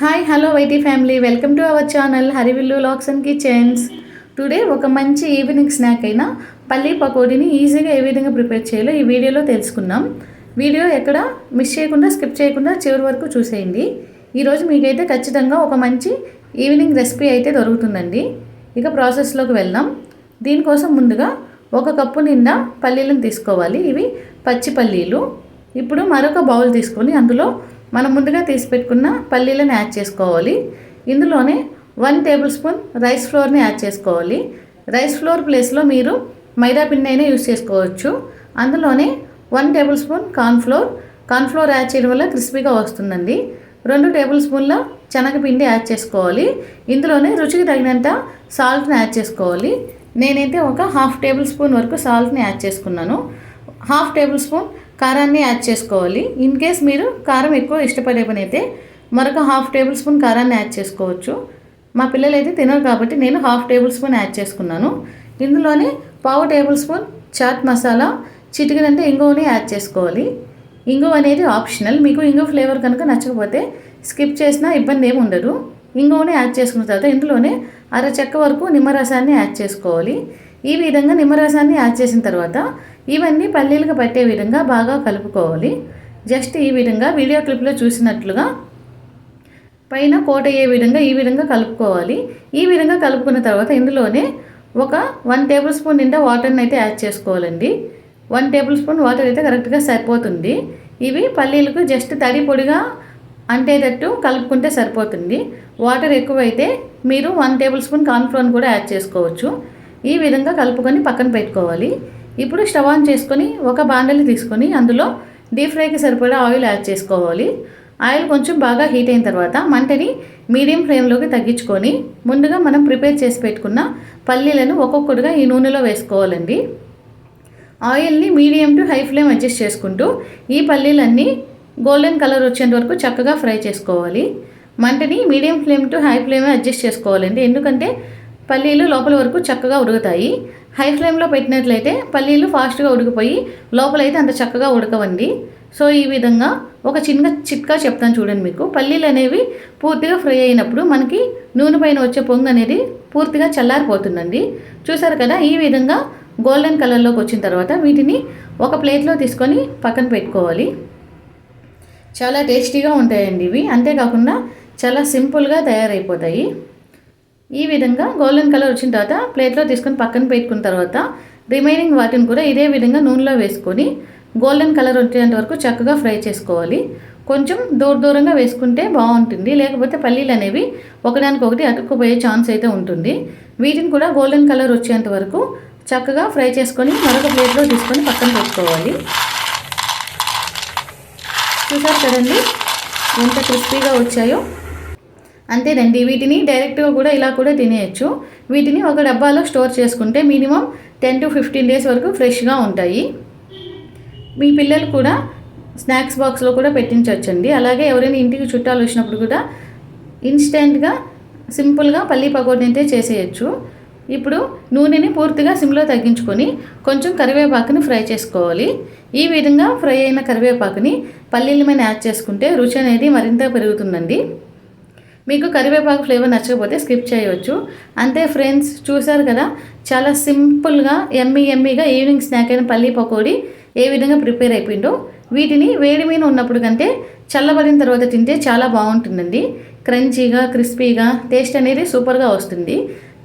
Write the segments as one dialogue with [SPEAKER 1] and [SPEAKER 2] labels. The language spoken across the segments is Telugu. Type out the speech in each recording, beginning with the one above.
[SPEAKER 1] Hi hello YT family welcome to our channel Harivillu lakhs and kitchens today ఒక మంచి ఈవినింగ్ స్నాక్ అయిన పల్లీ పకోడీని ఈజీగా ఏ విధంగా ప్రిపేర్ చేయాలో ఈ వీడియోలో తెలుసుకుందాం. వీడియో ఎక్కడ మిస్ చేయకుండా స్కిప్ చేయకుండా చివరి వరకు చూసేయండి. ఈరోజు మీకైతే ఖచ్చితంగా ఒక మంచి ఈవినింగ్ రెసిపీ అయితే దొరుకుతుందండి. ఇక ప్రాసెస్లోకి వెళ్దాం. దీనికోసం ముందుగా ఒక కప్పు నిండా పల్లీలను తీసుకోవాలి. ఇవి పచ్చి పల్లీలు. ఇప్పుడు మరొక బౌల్ తీసుకొని అందులో మనం ముందుగా తీసి పెట్టుకున్న పల్లీలను యాడ్ చేసుకోవాలి. ఇందులోనే వన్ టేబుల్ స్పూన్ రైస్ ఫ్లోర్ని యాడ్ చేసుకోవాలి. రైస్ ఫ్లోర్ ప్లేస్లో మీరు మైదా పిండి అయినా యూస్ చేసుకోవచ్చు. అందులోనే one table spoon cornflour cornflour add చేయడం వల్ల క్రిస్పీగా వస్తుందండి. రెండు టేబుల్ స్పూన్ల శనగపిండి యాడ్ చేసుకోవాలి. ఇందులోనే రుచికి తగినంత సాల్ట్ని యాడ్ చేసుకోవాలి. నేనైతే ఒక హాఫ్ టేబుల్ స్పూన్ వరకు సాల్ట్ని యాడ్ చేసుకున్నాను. హాఫ్ టేబుల్ స్పూన్ కారాన్ని యాడ్ చేసుకోవాలి. ఇన్ కేస్ మీరు కారం ఎక్కువ ఇష్టపడే పని అయితే మరొక హాఫ్ టేబుల్ స్పూన్ కారాన్ని యాడ్ చేసుకోవచ్చు. మా పిల్లలు అయితే తినరు కాబట్టి నేను హాఫ్ టేబుల్ స్పూన్ యాడ్ చేసుకున్నాను. ఇందులోనే పావు టేబుల్ స్పూన్ చాట్ మసాలా చిటికనంటే ఇంగువని యాడ్ చేసుకోవాలి. ఇంగువ అనేది ఆప్షనల్ మీకు ఇంగువ ఫ్లేవర్ కనుక నచ్చకపోతే స్కిప్ చేసినా ఇబ్బంది ఏమి ఉండదు. ఇంగువని యాడ్ చేసుకున్న తర్వాత ఇందులోనే అర చెక్క వరకు నిమ్మరసాన్ని యాడ్ చేసుకోవాలి. ఈ విధంగా నిమ్మరసాన్ని యాడ్ చేసిన తర్వాత ఇవన్నీ పల్లీలకు పట్టే విధంగా బాగా కలుపుకోవాలి. జస్ట్ ఈ విధంగా వీడియో క్లిప్లో చూసినట్లుగా పైన కోట్ అయ్యే విధంగా ఈ విధంగా కలుపుకోవాలి. ఈ విధంగా కలుపుకున్న తర్వాత ఇందులోనే ఒక వన్ టేబుల్ స్పూన్ నిండా వాటర్ని అయితే యాడ్ చేసుకోవాలండి. వన్ టేబుల్ స్పూన్ వాటర్ అయితే కరెక్ట్గా సరిపోతుంది. ఇవి పల్లీలకు జస్ట్ తడి పొడిగా అంటేటట్టు కలుపుకుంటే సరిపోతుంది. వాటర్ ఎక్కువైతే మీరు వన్ టేబుల్ స్పూన్ కార్న్ఫ్లోర్ కూడా యాడ్ చేసుకోవచ్చు. ఈ విధంగా కలుపుకొని పక్కన పెట్టుకోవాలి. ఇప్పుడు స్టవ్ ఆన్ చేసుకొని ఒక బాండలి తీసుకొని అందులో డీప్ ఫ్రైకి సరిపడా ఆయిల్ యాడ్ చేసుకోవాలి. ఆయిల్ కొంచెం బాగా హీట్ అయిన తర్వాత మంటని మీడియం ఫ్లేమ్లోకి తగ్గించుకొని ముందుగా మనం ప్రిపేర్ చేసి పెట్టుకున్న పల్లీలను ఒక్కొక్కటిగా ఈ నూనెలో వేసుకోవాలండి. ఆయిల్ని medium to high flame adjust చేసుకుంటూ ఈ పల్లీలన్నీ గోల్డెన్ కలర్ వచ్చేంత వరకు చక్కగా ఫ్రై చేసుకోవాలి. మంటని మీడియం ఫ్లేమ్ టు హై ఫ్లేమే అడ్జస్ట్ చేసుకోవాలండి. ఎందుకంటే పల్లీలు లోపల వరకు చక్కగా ఉడుకుతాయి. హై ఫ్లేమ్లో పెట్టినట్లయితే పల్లీలు ఫాస్ట్గా ఉడికిపోయి లోపలైతే అంత చక్కగా ఉడకవండి. సో ఈ విధంగా ఒక చిన్న చిట్కా చెప్తాను చూడండి మీకు. పల్లీలు అనేవి పూర్తిగా ఫ్రై అయినప్పుడు మనకి నూనె పైన వచ్చే పొంగు అనేది పూర్తిగా చల్లారిపోతుందండి. చూసారు కదా ఈ విధంగా గోల్డెన్ కలర్లోకి వచ్చిన తర్వాత వీటిని ఒక ప్లేట్లో తీసుకొని పక్కన పెట్టుకోవాలి. చాలా టేస్టీగా ఉంటాయండి ఇవి. అంతేకాకుండా చాలా సింపుల్గా తయారైపోతాయి. ఈ విధంగా గోల్డెన్ కలర్ వచ్చిన తర్వాత ప్లేట్లో తీసుకొని పక్కన పెట్టుకున్న తర్వాత రిమైనింగ్ వాటిని కూడా ఇదే విధంగా నూనెలో వేసుకొని గోల్డెన్ కలర్ వచ్చేంత వరకు చక్కగా ఫ్రై చేసుకోవాలి. కొంచెం దూర దూరంగా వేసుకుంటే బాగుంటుంది. లేకపోతే పల్లీలు అనేవి ఒకదానికొకటి అతుక్కుపోయే ఛాన్స్ అయితే ఉంటుంది. వీటిని కూడా గోల్డెన్ కలర్ వచ్చేంత వరకు చక్కగా ఫ్రై చేసుకొని మరొక ప్లేట్లో తీసుకొని పక్కన పెట్టుకోవాలి. చూసారు కదండి? ఎంత క్రిస్పీగా వచ్చాయో. అంతేనండి. వీటిని డైరెక్ట్గా కూడా ఇలా కూడా తినేయచ్చు. వీటిని ఒక డబ్బాలో స్టోర్ చేసుకుంటే minimum ten to fifteen days వరకు ఫ్రెష్గా ఉంటాయి. మీ పిల్లలు కూడా స్నాక్స్ బాక్స్లో కూడా పెట్టించవచ్చండి అలాగే ఎవరైనా ఇంటికి చుట్టాలు వచ్చినప్పుడు కూడా ఇన్స్టెంట్గా సింపుల్గా పల్లీ పకోడీ అయితే చేసేయచ్చు. ఇప్పుడు నూనెని పూర్తిగా సిమ్లో తగ్గించుకొని కొంచెం కరివేపాకుని ఫ్రై చేసుకోవాలి. ఈ విధంగా ఫ్రై అయిన కరివేపాకుని పల్లీల మీద యాడ్ చేసుకుంటే రుచి అనేది మరింత పెరుగుతుందండి. మీకు కరివేపాకు ఫ్లేవర్ నచ్చకపోతే స్కిప్ చేయవచ్చు అంతే ఫ్రెండ్స్ చూసారు కదా? చాలా సింపుల్గా ఎమ్మీ ఎమ్మీగా ఈవినింగ్ స్నాక్ అయిన పల్లీ పకోడీ ఏ విధంగా ప్రిపేర్ అయిపోయిందో వీటిని వేడి మీద ఉన్నప్పుడు కంటే చల్లబడిన తర్వాత తింటే చాలా బాగుంటుందండి. క్రంచీగా క్రిస్పీగా టేస్ట్ అనేది సూపర్గా వస్తుంది.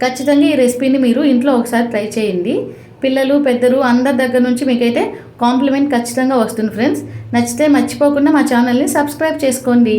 [SPEAKER 1] ఖచ్చితంగా ఈ రెసిపీని మీరు ఇంట్లో ఒకసారి ట్రై చేయండి. పిల్లలు పెద్దలు అందరి దగ్గర నుంచి మీకైతే కాంప్లిమెంట్ ఖచ్చితంగా వస్తుంది ఫ్రెండ్స్. నచ్చితే మర్చిపోకుండా మా ఛానల్ని సబ్స్క్రైబ్ చేసుకోండి.